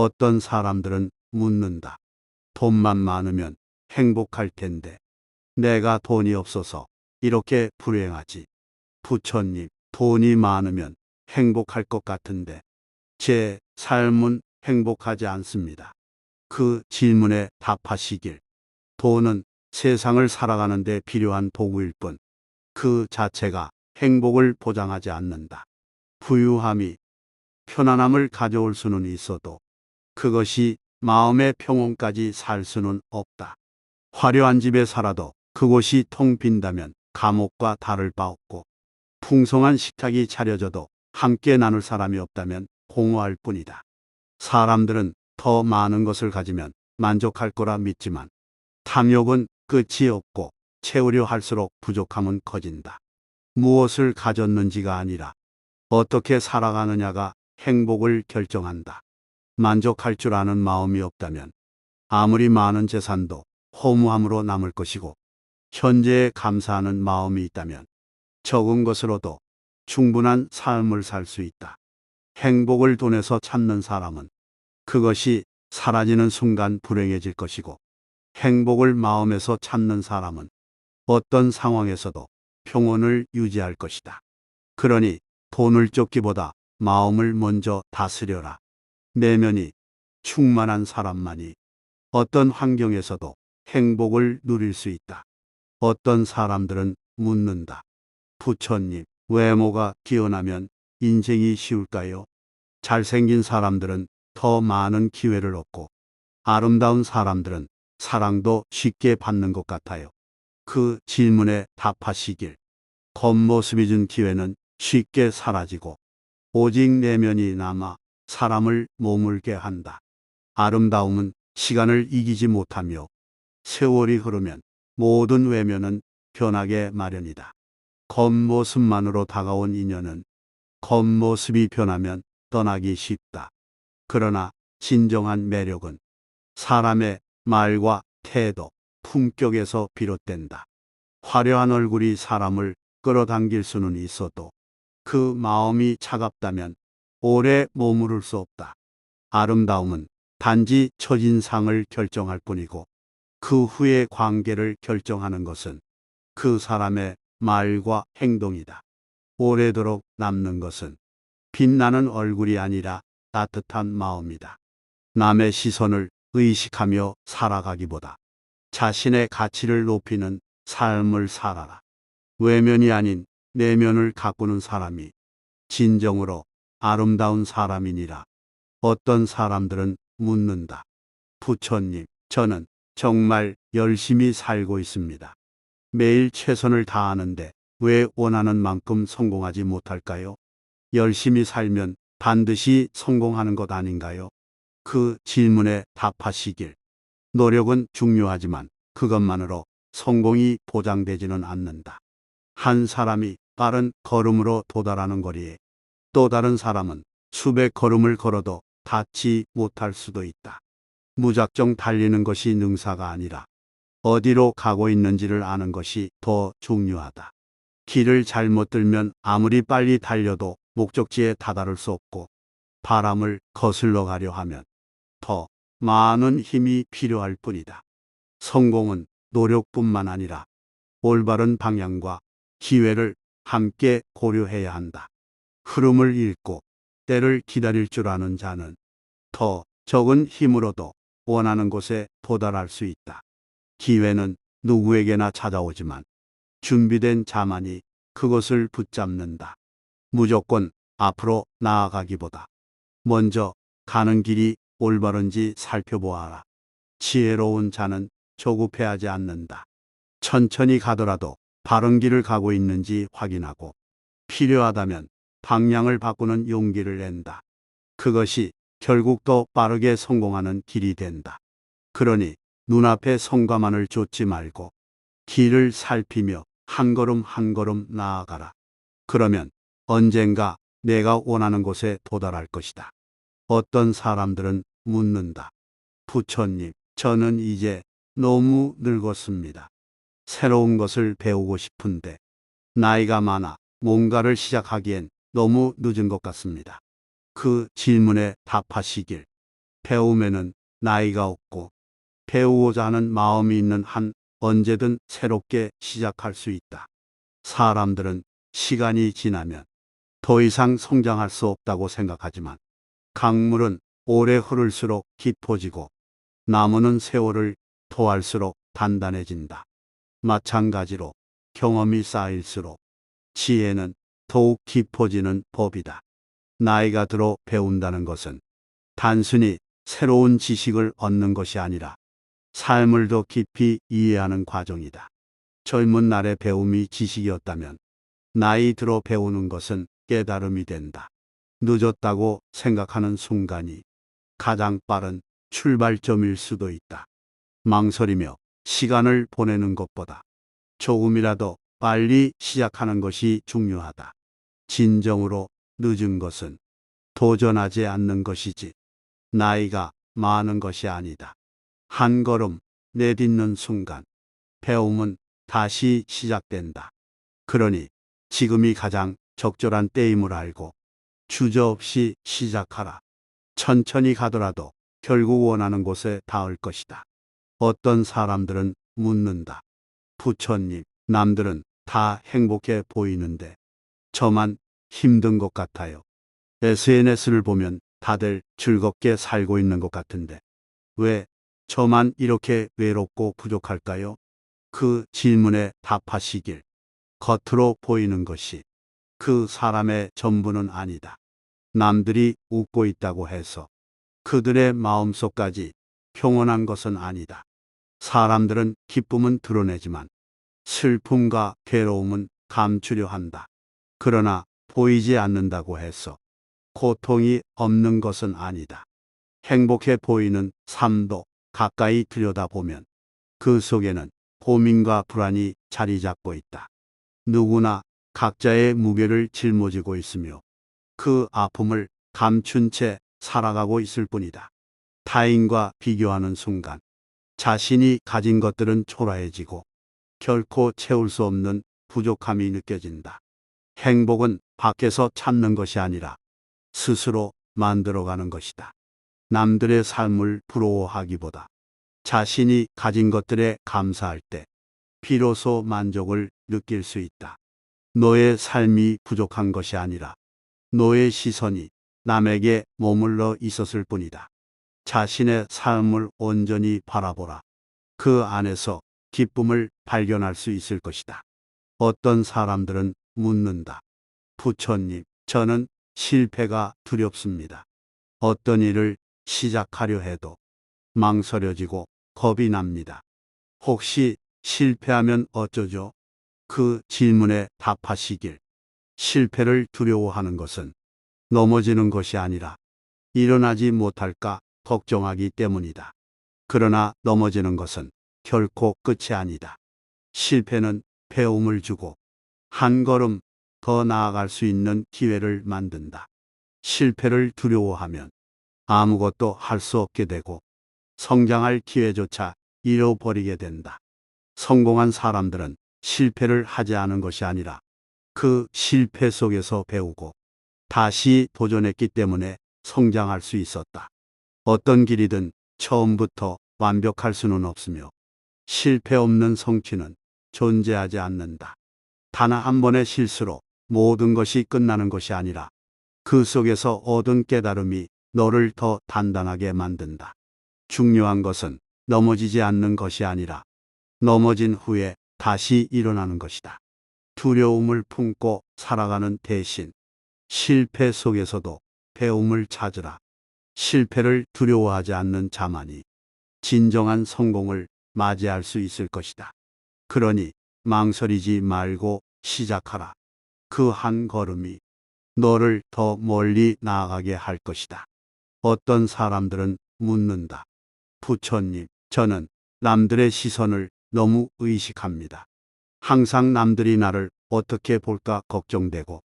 어떤 사람들은 묻는다. 돈만 많으면 행복할 텐데 내가 돈이 없어서 이렇게 불행하지. 부처님, 돈이 많으면 행복할 것 같은데 제 삶은 행복하지 않습니다. 그 질문에 답하시길. 돈은 세상을 살아가는 데 필요한 도구일 뿐 그 자체가 행복을 보장하지 않는다. 부유함이 편안함을 가져올 수는 있어도 그것이 마음의 평온까지 살 수는 없다. 화려한 집에 살아도 그곳이 텅 빈다면 감옥과 다를 바 없고 풍성한 식탁이 차려져도 함께 나눌 사람이 없다면 공허할 뿐이다. 사람들은 더 많은 것을 가지면 만족할 거라 믿지만 탐욕은 끝이 없고 채우려 할수록 부족함은 커진다. 무엇을 가졌는지가 아니라 어떻게 살아가느냐가 행복을 결정한다. 만족할 줄 아는 마음이 없다면 아무리 많은 재산도 허무함으로 남을 것이고 현재에 감사하는 마음이 있다면 적은 것으로도 충분한 삶을 살 수 있다. 행복을 돈에서 찾는 사람은 그것이 사라지는 순간 불행해질 것이고 행복을 마음에서 찾는 사람은 어떤 상황에서도 평온을 유지할 것이다. 그러니 돈을 쫓기보다 마음을 먼저 다스려라. 내면이 충만한 사람만이 어떤 환경에서도 행복을 누릴 수 있다. 어떤 사람들은 묻는다. 부처님, 외모가 뛰어나면 인생이 쉬울까요? 잘생긴 사람들은 더 많은 기회를 얻고 아름다운 사람들은 사랑도 쉽게 받는 것 같아요. 그 질문에 답하시길. 겉모습이 준 기회는 쉽게 사라지고 오직 내면이 남아 사람을 머물게 한다. 아름다움은 시간을 이기지 못하며 세월이 흐르면 모든 외면은 변하게 마련이다. 겉모습만으로 다가온 인연은 겉모습이 변하면 떠나기 쉽다. 그러나 진정한 매력은 사람의 말과 태도, 품격에서 비롯된다. 화려한 얼굴이 사람을 끌어당길 수는 있어도 그 마음이 차갑다면 오래 머무를 수 없다. 아름다움은 단지 첫인상을 결정할 뿐이고 그 후의 관계를 결정하는 것은 그 사람의 말과 행동이다. 오래도록 남는 것은 빛나는 얼굴이 아니라 따뜻한 마음이다. 남의 시선을 의식하며 살아가기보다 자신의 가치를 높이는 삶을 살아라. 외면이 아닌 내면을 가꾸는 사람이 진정으로 아름다운 사람이니라. 어떤 사람들은 묻는다. 부처님, 저는 정말 열심히 살고 있습니다. 매일 최선을 다하는데 왜 원하는 만큼 성공하지 못할까요? 열심히 살면 반드시 성공하는 것 아닌가요? 그 질문에 답하시길. 노력은 중요하지만 그것만으로 성공이 보장되지는 않는다. 한 사람이 빠른 걸음으로 도달하는 거리에 또 다른 사람은 수백 걸음을 걸어도 닿지 못할 수도 있다. 무작정 달리는 것이 능사가 아니라 어디로 가고 있는지를 아는 것이 더 중요하다. 길을 잘못 들면 아무리 빨리 달려도 목적지에 다다를 수 없고 바람을 거슬러 가려 하면 더 많은 힘이 필요할 뿐이다. 성공은 노력뿐만 아니라 올바른 방향과 기회를 함께 고려해야 한다. 흐름을 읽고 때를 기다릴 줄 아는 자는 더 적은 힘으로도 원하는 곳에 도달할 수 있다. 기회는 누구에게나 찾아오지만 준비된 자만이 그것을 붙잡는다. 무조건 앞으로 나아가기보다 먼저 가는 길이 올바른지 살펴보아라. 지혜로운 자는 조급해하지 않는다. 천천히 가더라도 바른 길을 가고 있는지 확인하고 필요하다면 방향을 바꾸는 용기를 낸다. 그것이 결국 더 빠르게 성공하는 길이 된다. 그러니 눈앞의 성과만을 쫓지 말고 길을 살피며 한 걸음 한 걸음 나아가라. 그러면 언젠가 내가 원하는 곳에 도달할 것이다. 어떤 사람들은 묻는다. 부처님, 저는 이제 너무 늙었습니다. 새로운 것을 배우고 싶은데 나이가 많아 뭔가를 시작하기엔 너무 늦은 것 같습니다. 그 질문에 답하시길. 배움에는 나이가 없고 배우고자 하는 마음이 있는 한 언제든 새롭게 시작할 수 있다. 사람들은 시간이 지나면 더 이상 성장할 수 없다고 생각하지만 강물은 오래 흐를수록 깊어지고 나무는 세월을 토할수록 단단해진다. 마찬가지로 경험이 쌓일수록 지혜는 더욱 깊어지는 법이다. 나이가 들어 배운다는 것은 단순히 새로운 지식을 얻는 것이 아니라 삶을 더 깊이 이해하는 과정이다. 젊은 날의 배움이 지식이었다면 나이 들어 배우는 것은 깨달음이 된다. 늦었다고 생각하는 순간이 가장 빠른 출발점일 수도 있다. 망설이며 시간을 보내는 것보다 조금이라도 빨리 시작하는 것이 중요하다. 진정으로 늦은 것은 도전하지 않는 것이지 나이가 많은 것이 아니다. 한 걸음 내딛는 순간 배움은 다시 시작된다. 그러니 지금이 가장 적절한 때임을 알고 주저없이 시작하라. 천천히 가더라도 결국 원하는 곳에 닿을 것이다. 어떤 사람들은 묻는다. 부처님, 남들은 다 행복해 보이는데 저만 힘든 것 같아요. SNS를 보면 다들 즐겁게 살고 있는 것 같은데 왜 저만 이렇게 외롭고 부족할까요? 그 질문에 답하시길. 겉으로 보이는 것이 그 사람의 전부는 아니다. 남들이 웃고 있다고 해서 그들의 마음속까지 평온한 것은 아니다. 사람들은 기쁨은 드러내지만 슬픔과 괴로움은 감추려 한다. 그러나 보이지 않는다고 해서 고통이 없는 것은 아니다. 행복해 보이는 삶도 가까이 들여다보면 그 속에는 고민과 불안이 자리 잡고 있다. 누구나 각자의 무게를 짊어지고 있으며 그 아픔을 감춘 채 살아가고 있을 뿐이다. 타인과 비교하는 순간 자신이 가진 것들은 초라해지고 결코 채울 수 없는 부족함이 느껴진다. 행복은 밖에서 찾는 것이 아니라 스스로 만들어가는 것이다. 남들의 삶을 부러워하기보다 자신이 가진 것들에 감사할 때 비로소 만족을 느낄 수 있다. 너의 삶이 부족한 것이 아니라 너의 시선이 남에게 머물러 있었을 뿐이다. 자신의 삶을 온전히 바라보라. 그 안에서 기쁨을 발견할 수 있을 것이다. 어떤 사람들은 묻는다. 부처님, 저는 실패가 두렵습니다. 어떤 일을 시작하려 해도 망설여지고 겁이 납니다. 혹시 실패하면 어쩌죠? 그 질문에 답하시길. 실패를 두려워하는 것은 넘어지는 것이 아니라 일어나지 못할까 걱정하기 때문이다. 그러나 넘어지는 것은 결코 끝이 아니다. 실패는 배움을 주고 한 걸음 더 나아갈 수 있는 기회를 만든다. 실패를 두려워하면 아무것도 할 수 없게 되고 성장할 기회조차 잃어버리게 된다. 성공한 사람들은 실패를 하지 않은 것이 아니라 그 실패 속에서 배우고 다시 도전했기 때문에 성장할 수 있었다. 어떤 길이든 처음부터 완벽할 수는 없으며 실패 없는 성취는 존재하지 않는다. 단 한 번의 실수로 모든 것이 끝나는 것이 아니라 그 속에서 얻은 깨달음이 너를 더 단단하게 만든다. 중요한 것은 넘어지지 않는 것이 아니라 넘어진 후에 다시 일어나는 것이다. 두려움을 품고 살아가는 대신 실패 속에서도 배움을 찾으라. 실패를 두려워하지 않는 자만이 진정한 성공을 맞이할 수 있을 것이다. 그러니 망설이지 말고 시작하라. 그 한 걸음이 너를 더 멀리 나아가게 할 것이다. 어떤 사람들은 묻는다. 부처님, 저는 남들의 시선을 너무 의식합니다. 항상 남들이 나를 어떻게 볼까 걱정되고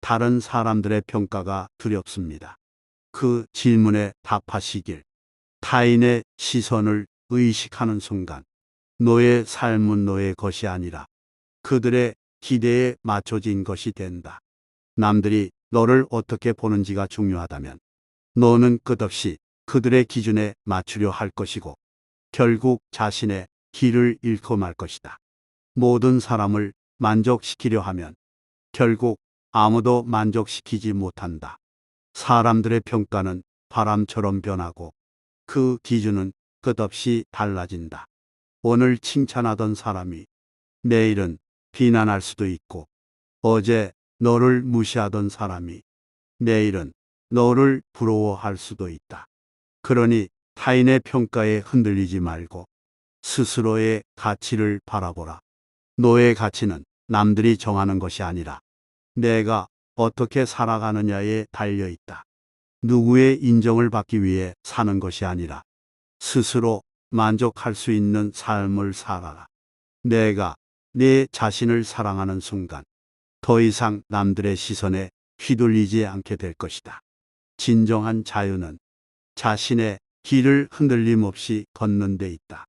다른 사람들의 평가가 두렵습니다. 그 질문에 답하시길. 타인의 시선을 의식하는 순간 너의 삶은 너의 것이 아니라 그들의 기대에 맞춰진 것이 된다. 남들이 너를 어떻게 보는지가 중요하다면 너는 끝없이 그들의 기준에 맞추려 할 것이고 결국 자신의 길을 잃고 말 것이다. 모든 사람을 만족시키려 하면 결국 아무도 만족시키지 못한다. 사람들의 평가는 바람처럼 변하고 그 기준은 끝없이 달라진다. 오늘 칭찬하던 사람이 내일은 비난할 수도 있고 어제 너를 무시하던 사람이 내일은 너를 부러워할 수도 있다. 그러니 타인의 평가에 흔들리지 말고 스스로의 가치를 바라보라. 너의 가치는 남들이 정하는 것이 아니라 내가 어떻게 살아가느냐에 달려 있다. 누구의 인정을 받기 위해 사는 것이 아니라 스스로 만족할 수 있는 삶을 살아라. 내가 내 자신을 사랑하는 순간 더 이상 남들의 시선에 휘둘리지 않게 될 것이다. 진정한 자유는 자신의 길을 흔들림 없이 걷는 데 있다.